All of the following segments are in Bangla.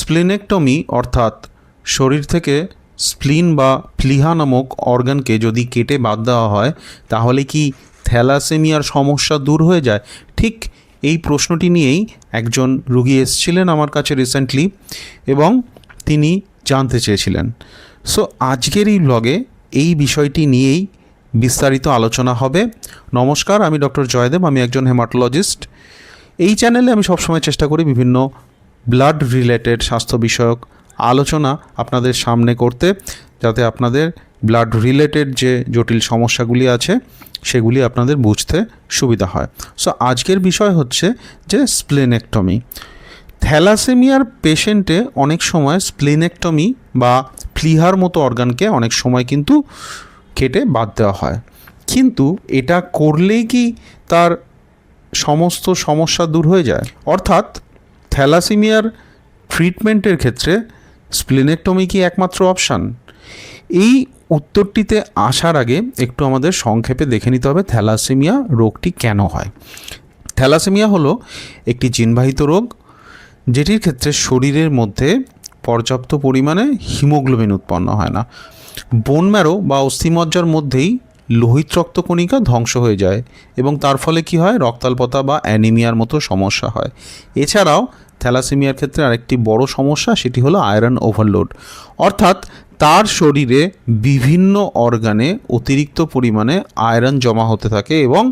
স্প্লিনেক্টমি, অর্থাৎ শরীর থেকে স্প্লিন বা ফ্লিহা নামক অর্গানকে যদি কেটে বাদ দেওয়া হয়, তাহলে কি থ্যালাসেমিয়ার সমস্যা দূর হয়ে যায়? ঠিক এই প্রশ্নটি নিয়েই একজন রুগী এসেছিলেন আমার কাছে রিসেন্টলি এবং তিনি জানতে চেয়েছিলেন। সো আজকের এই ব্লগে এই বিষয়টি নিয়েই বিস্তারিত আলোচনা হবে। নমস্কার, আমি ডক্টর জয়দেব, আমি একজন হেমাটোলজিস্ট এই চ্যানেলে আমি সবসময় চেষ্টা করি বিভিন্ন ব্লাড রিলেটেড স্বাস্থ্য বিষয়ক আলোচনা আপনাদের সামনে করতে, যাতে আপনাদের ব্লাড রিলেটেড যে জটিল সমস্যাগুলি আছে, সেগুলি আপনাদের বুঝতে সুবিধা হয়। সো আজকের বিষয় হচ্ছে যে স্প্লেনেক্টমি থ্যালাসেমিয়ার পেশেন্টে অনেক সময় স্প্লেনেক্টমি বা প্লিহার মতো অর্গানকে অনেক সময় কিন্তু কেটে বাদ দেওয়া হয়। কিন্তু এটা করলেই কি তার সমস্ত সমস্যা দূর হয়ে যায়? অর্থাৎ থ্যালাসেমিয়ার ট্রিটমেন্টের ক্ষেত্রে স্প্লিনেক্টমি কি একমাত্র অপশান। এই উত্তরটিতে আসার আগে একটু আমাদের সংক্ষেপে দেখে নিতে হবে থ্যালাসেমিয়া রোগটি কেন হয়। থ্যালাসেমিয়া হলো একটি জিনবাহিত রোগ যেটির ক্ষেত্রে শরীরের মধ্যে পর্যাপ্ত পরিমাণে হিমোগ্লোবিন উৎপন্ন হয় না। বোন ম্যারো বা অস্থিমজ্জার মধ্যেই লোহিত রক্তকণিকা ধ্বংস হয়ে যায় এবং তার ফলে কি হয়? রক্তাল্পতা বা অ্যানিমিয়ার মতো সমস্যা হয়। এছাড়াও থ্যালাসেমিয়ার ক্ষেত্রে আরেকটি বড় সমস্যা, সেটি হলো আয়রন ওভারলোড। অর্থাৎ তার শরীরে বিভিন্ন অর্গানে অতিরিক্ত পরিমাণে আয়রন জমা হতে থাকে এবং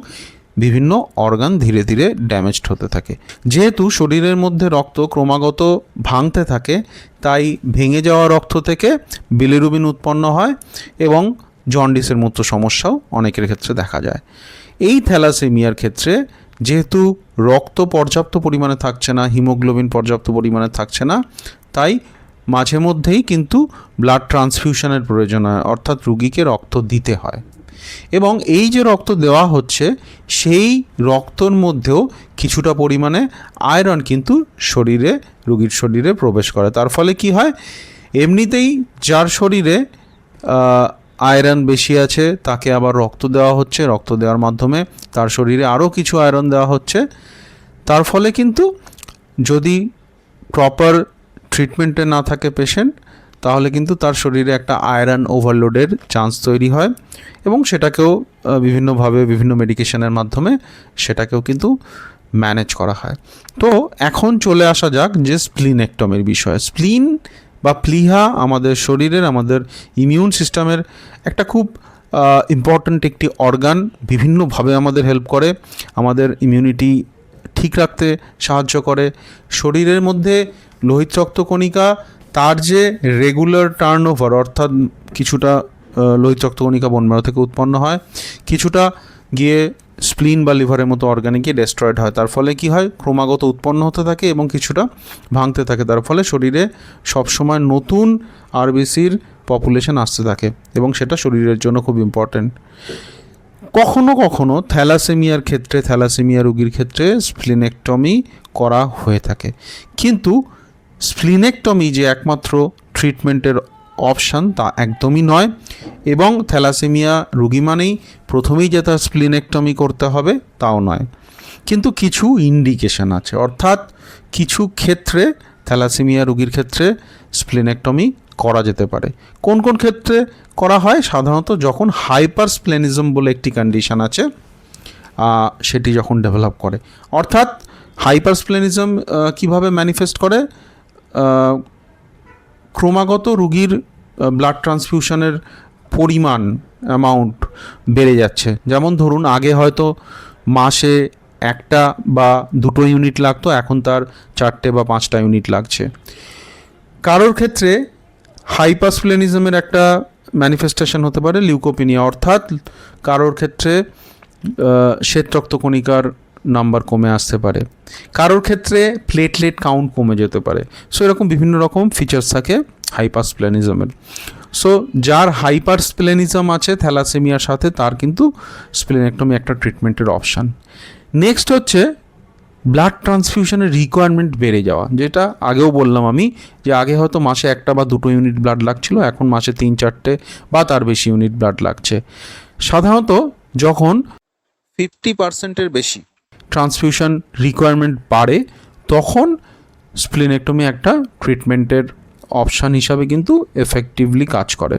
বিভিন্ন অর্গান ধীরে ধীরে ড্যামেজড হতে থাকে। যেহেতু শরীরের মধ্যে রক্ত ক্রমাগত ভাঙতে থাকে, তাই ভেঙে যাওয়া রক্ত থেকে বিলিরুবিন উৎপন্ন হয় এবং জন্ডিসের মতো সমস্যাও অনেকের ক্ষেত্রে দেখা যায়। এই থ্যালাসেমিয়ার ক্ষেত্রে যেহেতু রক্ত পর্যাপ্ত পরিমাণে থাকছে না, হিমোগ্লোবিন পর্যাপ্ত পরিমাণে থাকছে না, তাই মাঝে মধ্যেই কিন্তু ব্লাড ট্রান্সফিউশনের প্রয়োজন হয়, অর্থাৎ রুগীকে রক্ত দিতে হয়। এবং এই যে রক্ত দেওয়া হচ্ছে, সেই রক্তর মধ্যেও কিছুটা পরিমাণে আয়রন কিন্তু শরীরে, রুগীর শরীরে প্রবেশ করে। তার ফলে কি হয়? এমনিতেই যার শরীরে আয়রন বেশি আছে, তাকে আবার রক্ত দেওয়া হচ্ছে, রক্ত দেওয়ার মাধ্যমে তার শরীরে আরও কিছু আয়রন দেওয়া হচ্ছে। তার ফলে কিন্তু যদি প্রপার ট্রিটমেন্টে না থাকে পেশেন্ট, তাহলে কিন্তু তার শরীরে একটা আয়রন ওভারলোডের চান্স তৈরি হয় এবং সেটাকেও বিভিন্নভাবে বিভিন্ন মেডিকেশনের মাধ্যমে সেটাকেও কিন্তু ম্যানেজ করা হয়। তো এখন চলে আসা যাক যে স্প্লিনেক্টমির বিষয়ে। স্প্লিন বা প্লিহা আমাদের শরীরের, আমাদের ইমিউন সিস্টেমের একটা খুব ইম্পর্ট্যান্ট একটি অর্গান বিভিন্নভাবে আমাদের হেল্প করে, আমাদের ইমিউনিটি ঠিক রাখতে সাহায্য করে। শরীরের মধ্যে লোহিত রক্তকণিকা তার যে রেগুলার টার্ন ওভার অর্থাৎ কিছুটা লোহিত রক্তকণিকা বনমারা থেকে উৎপন্ন হয়, কিছুটা গিয়ে স্প্লিন বা লিভারের মতো অর্গানিকে ডেস্ট্রয়েড হয়। তার ফলে কি হয়? ক্রমাগত উৎপন্ন হতে থাকে এবং কিছুটা ভাঙতে থাকে। তার ফলে শরীরে সবসময় নতুন আরবিসির পপুলেশন আসতে থাকে এবং সেটা শরীরের জন্য খুব ইম্পর্ট্যান্ট কখনো কখনো থ্যালাসেমিয়ার ক্ষেত্রে, থ্যালাসেমিয়া রোগীর ক্ষেত্রে স্প্লিনেক্টমি করা হয়ে থাকে। কিন্তু স্প্লিনেক্টমি যে একমাত্র ট্রিটমেন্টের অপশান তা একদমই নয়। এবং থ্যালাসেমিয়া রুগী মানেই প্রথমেই যে তার স্প্লিনেক্টমি করতে হবে তাও নয়। কিন্তু কিছু ইন্ডিকেশন আছে। অর্থাৎ কিছু ক্ষেত্রে থ্যালাসেমিয়া রুগীর ক্ষেত্রে স্প্লিনেক্টমি করা যেতে পারে। কোন কোন ক্ষেত্রে করা হয়? সাধারণত যখন হাইপার স্প্লেনিজম বলে একটি কন্ডিশন আছে সেটি যখন ডেভেলপ করে। অর্থাৎ হাইপার স্প্লেনিজম কীভাবে ম্যানিফেস্ট করে? ক্রমাগত রুগীর ব্লাড ট্রান্সফিউশনের পরিমাণ অ্যামাউন্ট বেড়ে যাচ্ছে। যেমন ধরুন আগে হয়তো মাসে একটা বা দুটো ইউনিট লাগতো এখন তার চারটে বা পাঁচটা ইউনিট লাগছে। কারোর ক্ষেত্রে হাইপাসপ্লেনিজমের একটা ম্যানিফেস্টেশন হতে পারে লিউকোপিনিয়া অর্থাৎ কারোর ক্ষেত্রে আহ, শ্বেত রক্তকণিকার নাম্বার কমে আসতে পারে। কারোর ক্ষেত্রে প্লেটলেট কাউন্ট কমে যেতে পারে। সো এরকম বিভিন্ন রকম ফিচার্স থাকে হাইপাসপ্লেনিজমের সো যার হাইপার স্প্লেনিজম আছে থ্যালাসেমিয়ার সাথে, তার কিন্তু স্প্লেনেক্টমি একটা ট্রিটমেন্টের অপশান নেক্সট হচ্ছে ব্লাড ট্রান্সফিউশনের রিকোয়ারমেন্ট বেড়ে যাওয়া, যেটা আগেও বললাম আমি যে আগে হয়তো মাসে একটা বা দুটো ইউনিট ব্লাড লাগছিল, এখন মাসে তিন, চারটে বা তার বেশি ইউনিট ব্লাড লাগছে। সাধারণত যখন ফিফটি পার্সেন্টের বেশি ট্রান্সফিউশন রিকোয়ারমেন্ট বাড়ে, তখন স্প্লিনেক্টমি একটা ট্রিটমেন্টের অপশান হিসাবে কিন্তু এফেক্টিভলি কাজ করে।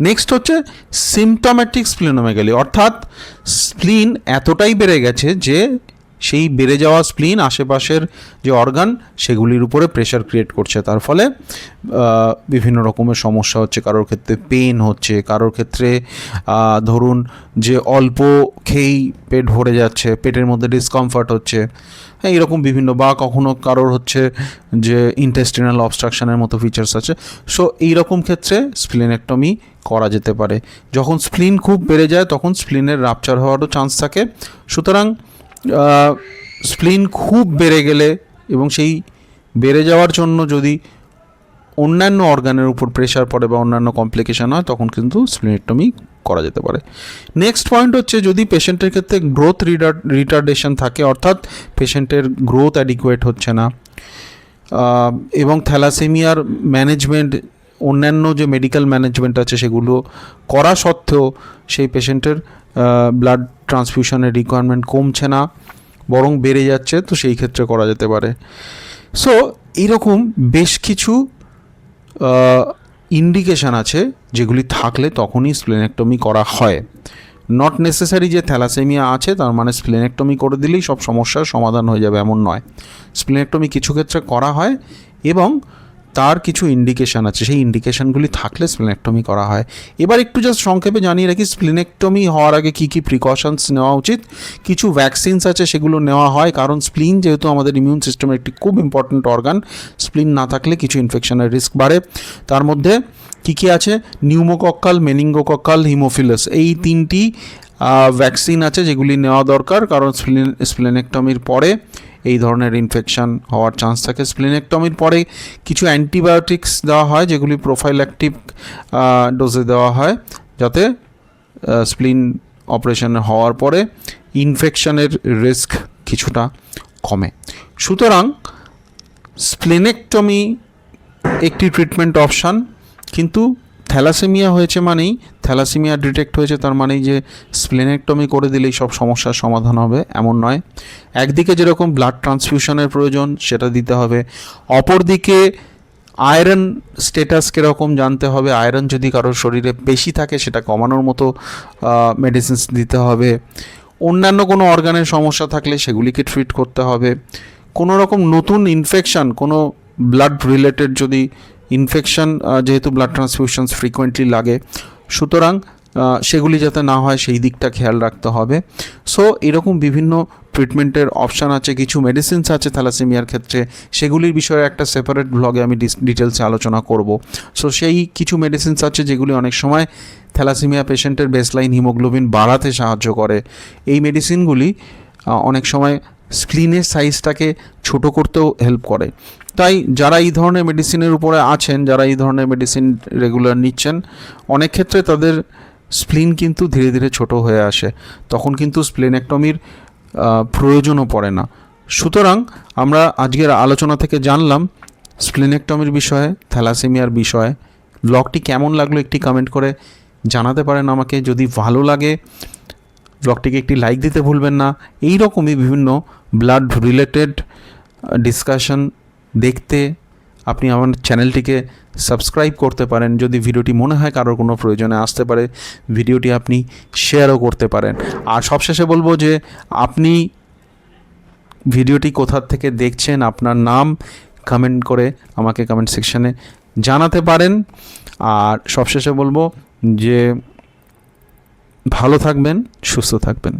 নেক্সট হচ্ছে সিমটমেটিক স্প্লিনোমেগালি অর্থাৎ স্প্লিন এতটাই বেড়ে গেছে যে সেই বেড়ে যাওয়া স্প্লিন আশেপাশের যে অর্গান সেগুলির উপরে প্রেশার ক্রিয়েট করছে। তার ফলে বিভিন্ন রকমের সমস্যা হচ্ছে। কারোর ক্ষেত্রে পেন হচ্ছে, কারোর ক্ষেত্রে ধরুন যে অল্প খেয়েই পেট ভরে যাচ্ছে, পেটের মধ্যে ডিসকমফর্ট হচ্ছে। হ্যাঁ এরকম বিভিন্ন বা কখনো কারোর হচ্ছে যে ইন্টেস্টিনাল অবস্ট্রাকশনের মতো ফিচার্স আছে। সো এইরকম ক্ষেত্রে স্প্লিনেক্টমি করা যেতে পারে। যখন স্প্লিন খুব বেড়ে যায়, তখন স্প্লিনের রাপচার হওয়ারও চান্স থাকে। সুতরাং স্প্লিন খুব বেড়ে গেলে এবং সেই বেড়ে যাওয়ার জন্য যদি অন্যান্য অর্গানের উপর প্রেশার পড়ে বা অন্যান্য কমপ্লিকেশন হয়, তখন কিন্তু স্প্লিনেক্টমি করা যেতে পারে। নেক্সট পয়েন্ট হচ্ছে যদি পেশেন্টের ক্ষেত্রে গ্রোথ রিটার্ডেশন থাকে, অর্থাৎ পেশেন্টের গ্রোথ অ্যাডিকুয়েট হচ্ছে না এবং থ্যালাসেমিয়ার ম্যানেজমেন্ট অন্যান্য যে মেডিকেল ম্যানেজমেন্ট আছে সেগুলো করা সত্ত্বেও সেই পেশেন্টের ব্লাড ট্রান্সফিউশনের রিকোয়ারমেন্ট কমছে না, বরং বেড়ে যাচ্ছে, তো সেই ক্ষেত্রে করা যেতে পারে। সো এইরকম বেশ কিছু ইন্ডিকেশান আছে, যেগুলি থাকলে তখনই স্প্লেনেক্টমি করা হয়। নট নেসেসারি যে থ্যালাসেমিয়া আছে, তার মানে স্প্লেনেক্টমি করে দিলেই সব সমস্যার সমাধান হয়ে যাবে, এমন নয়। স্প্লেনেক্টমি কিছু ক্ষেত্রে করা হয় এবং তার কিছু ইন্ডিকেশান আছে। সেই ইন্ডিকেশানগুলি থাকলে স্প্লেনেক্টমি করা হয়। এবার একটু জাস্ট সংক্ষেপে জানিয়ে রাখি স্প্লিনেক্টমি হওয়ার আগে কী কী প্রিকশনস নেওয়া উচিত? কিছু ভ্যাকসিনস আছে, সেগুলো নেওয়া হয়। কারণ স্প্লিন যেহেতু আমাদের ইমিউন সিস্টেমের একটি খুব ইম্পর্ট্যান্ট অর্গান স্প্লিন না থাকলে কিছু ইনফেকশনের রিস্ক বাড়ে। তার মধ্যে কী কী আছে? নিউমোকক্কাল মেনিঙ্গোকক্কাল হিমোফিলাস এই তিনটি ভ্যাকসিন আছে যেগুলি নেওয়া দরকার। কারণ স্প্লিন স্প্লেনেক্টমির পরে এই ধরনের ইনফেকশান হওয়ার চান্স থাকে। স্প্লিনেক্টমির পরে কিছু অ্যান্টিবায়োটিক্স দেওয়া হয়, যেগুলি প্রোফাইল্যাকটিভ ডোজে দেওয়া হয়, যাতে স্প্লিন অপারেশন হওয়ার পরে ইনফেকশনের রিস্ক কিছুটা কমে। সুতরাং স্প্লেনেক্টমি একটি ট্রিটমেন্ট অপশান কিন্তু থ্যালাসেমিয়া হয়েছে মানেই, থ্যালাসেমিয়া ডিটেক্ট হয়েছে তার মানেই যে স্প্লেনেক্টমি করে দিলেই সব সমস্যার সমাধান হবে, এমন নয়। একদিকে যেরকম ব্লাড ট্রান্সফিউশনের প্রয়োজন, সেটা দিতে হবে। অপরদিকে আয়রন স্টেটাস কীরকম জানতে হবে আয়রন যদি কারোর শরীরে বেশি থাকে, সেটা কমানোর মতো মেডিসিনস দিতে হবে। অন্যান্য কোনো অর্গানের সমস্যা থাকলে সেগুলিকে ট্রিট করতে হবে। কোনো রকম নতুন ইনফেকশন কোনো ব্লাড রিলেটেড যদি ইনফেকশন যেহেতু ব্লাড ট্রান্সফিউশনস ফ্রিকোয়েন্টলি লাগে, সুতরাং সেগুলি যাতে না হয় সেই দিকটা খেয়াল রাখতে হবে। সো এরকম বিভিন্ন ট্রিটমেন্টের অপশান আছে, কিছু মেডিসিনস আছে থ্যালাসেমিয়ার ক্ষেত্রে, সেগুলির বিষয়ে একটা সেপারেট ব্লগে আমি ডিটেলসে আলোচনা করব। সো সেই কিছু মেডিসিনস আছে যেগুলি অনেক সময় থ্যালাসেমিয়া পেশেন্টের বেসলাইন হিমোগ্লোবিন বাড়াতে সাহায্য করে। এই মেডিসিনগুলি অনেক সময় স্ক্রিনের সাইজটাকে ছোট করতেও হেল্প করে। তাই যারা এই ধরনের মেডিসিনের উপরে আছেন, যারা এই ধরনের মেডিসিন রেগুলার নিচ্ছেন, অনেক ক্ষেত্রে তাদের স্প্লিন কিন্তু ধীরে ধীরে ছোট হয়ে আসে। তখন কিন্তু স্প্লেনেক্টমির প্রয়োজনও পড়ে না। সুতরাং আমরা আজকের আলোচনা থেকে জানলাম স্প্লিনেক্টমির বিষয়ে থ্যালাসেমিয়ার বিষয়ে। ব্লগটি কেমন লাগল একটি কমেন্ট করে জানাতে পারেন আমাকে। যদি ভালো লাগে, ব্লগটিকে একটি লাইক দিতে ভুলবেন না। এই রকমই বিভিন্ন ব্লাড রিলেটেড ডিসকাশন দেখতে আপনি আমার চ্যানেলটিকে সাবস্ক্রাইব করতে পারেন। যদি ভিডিওটি মনে হয় কারোর কোনো প্রয়োজনে আসতে পারে, ভিডিওটি আপনি শেয়ারও করতে পারেন। আর সবশেষে বলব যে, আপনি ভিডিওটি কোথা থেকে দেখছেন, আপনার নাম কমেন্ট করে আমাকে কমেন্ট সেকশানে জানাতে পারেন। আর সবশেষে বলব যে, ভালো থাকবেন, সুস্থ থাকবেন।